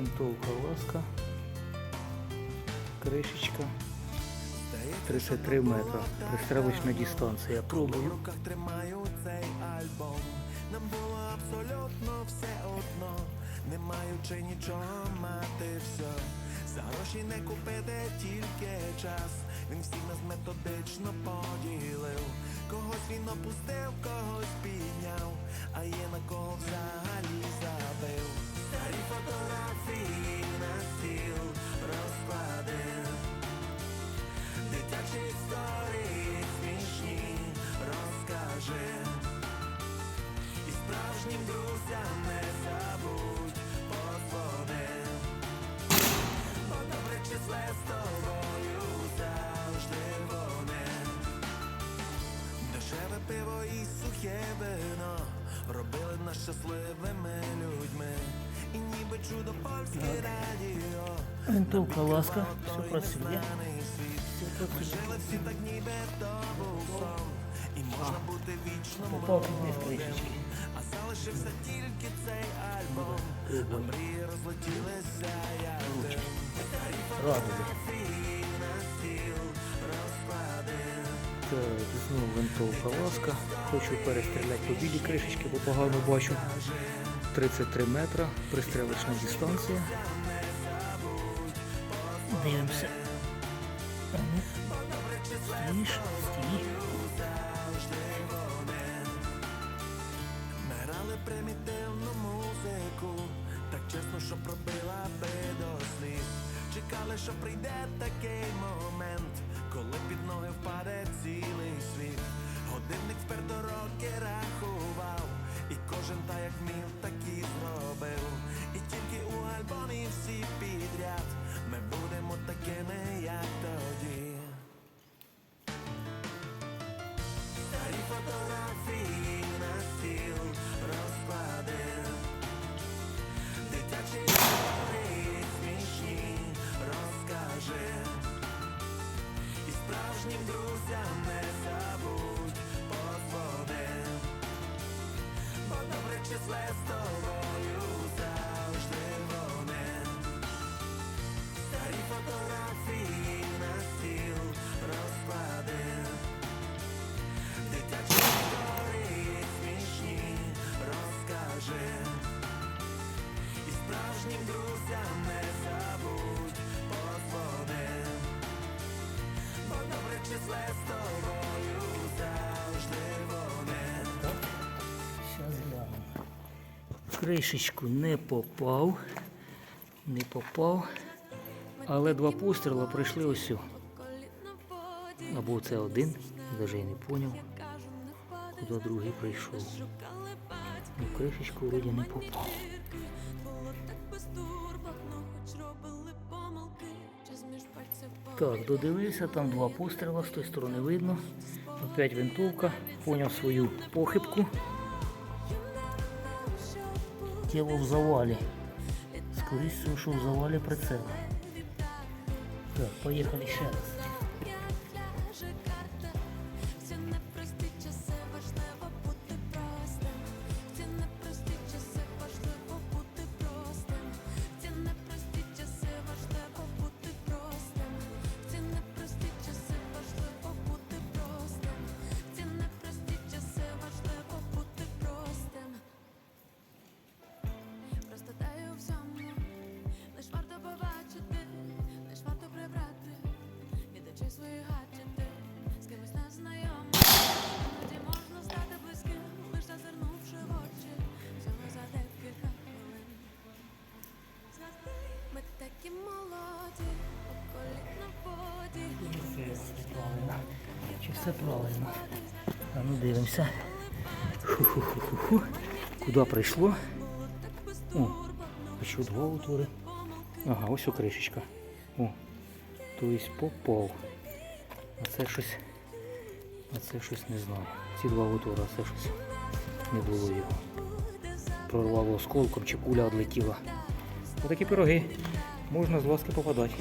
Винтовка ласка. Кришечка. 33 метра. Пристрелочна дистанція. Пробую. тримаю цей альбом. Нам було абсолютно все одно, не маючи нічого мати все. За гроші не купити тільки час. Він всіх нас методично поділив. Когось він опустив, когось підняв, а є на кого взагалі забив. Старі фотографії на стіл розкладив. Дитячі історії смішні розкажи І справжнім друзям не забудь подзвони Бо добре числе з тобою завжди вони Дешеве пиво і сухе вино Робили нас щасливими людьми Радіо Винтовка ласка. Все працює. Так бути вічно Попав під низ кришечки. А залишився тільки цей альбом А мрії розлетілися як дим Так, знову винтовка ласка. Хочу перестріляти по білій кришечки, бо погано бачу. 33 метра, пристрелочна дистанція. Дивимося. Стіш, стій. Ми грали примітивну музику, так чесно, що пробила би до сліз. Чекали, що прийде такий момент, коли під ноги впаде цілий світ. Годинник вперто роки рахував, і кожен та як міг, так і зробив. І тільки у альбомі всі підряд ми будемо такими, як тоді. Старі фотографії на стіл розклади Дитячі числе з тобою завжди вони Старі фотографії на стіл розклади. Дитячі історії смішні розкажи. І справжнім друзям не забудь подзвони Бо добре числе з тобою завжди вони Кришечку не попав. Не попав. Але два постріли пройшли ось. Або це один, навіть і не зрозумів, куди другий прийшов. Ну, кришечку вроді не попав. Так, додивився, там два постріла, з тої сторони видно. Опять винтовка, поняв свою похибку. Тіло в завалі. Скоріше що в завалі прицел. Так, поїхали ще раз. Чи все правильно? А ну дивимося. Ху-ху-ху-ху. Куди прийшло? О, а що два утвори? Ага, ось у кришечка. О, тобто попав. А це щось. А це щось не знаю. Ці два утвори, а це щось не було його. Прорвало осколком чи куля відлетіла. Отакі пироги. Можна з ласки попадати.